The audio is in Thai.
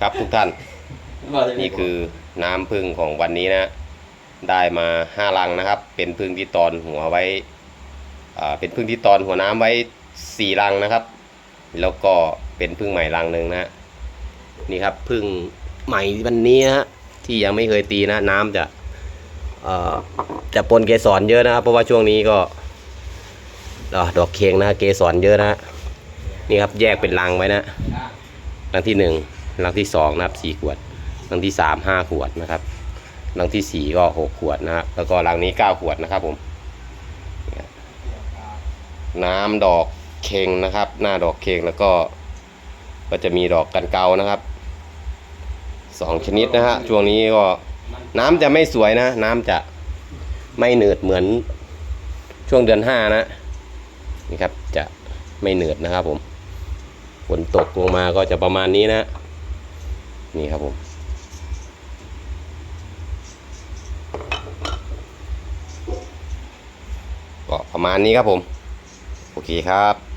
ครับทุกท่าน นี่คือน้ำพึ่งของวันนี้นะ ได้มาห้าลังนะครับ เป็นพึ่งที่ตอนหัวไว้อ่าเป็นพึ่งที่ตอนหัวน้ำไว้สี่ลังนะครับ แล้วก็เป็นพึ่งใหม่ลังหนึ่งนะนี่ครับพึ่งใหม่วันนี้นะฮะที่ยังไม่เคยตีนะ น้ำจะเอ่อจะปนเกสรเยอะนะครับ เพราะว่าช่วงนี้ก็อ่าดอกเคียงนะเกสรเยอะนะนี่ครับแยกเป็นลังไว้นะลังที่หนึ่ง ลังที่สองนะครับสี่ขวด ลังที่สามห้าขวดนะครับลังที่สี่ก็หกขวดนะครับแล้วก็ลังนี้เก้าขวดนะครับผมนี่ยน้ำดอกเค็งนะครับ หน้าดอกเค็งแล้วก็ ก็จะมีดอกกันเกานะครับสองชนิดนะฮะช่วงนี้ก็น้ำจะไม่สวยนะ น้ำจะไม่เหนืดเหมือนช่วงเดือนห้านะนี่ครับจะไม่เหนืดนะครับผมฝนตกลงมาก็จะประมาณนี้นะ นี่ครับผมก็ประมาณนี้ครับผม โอเคครับ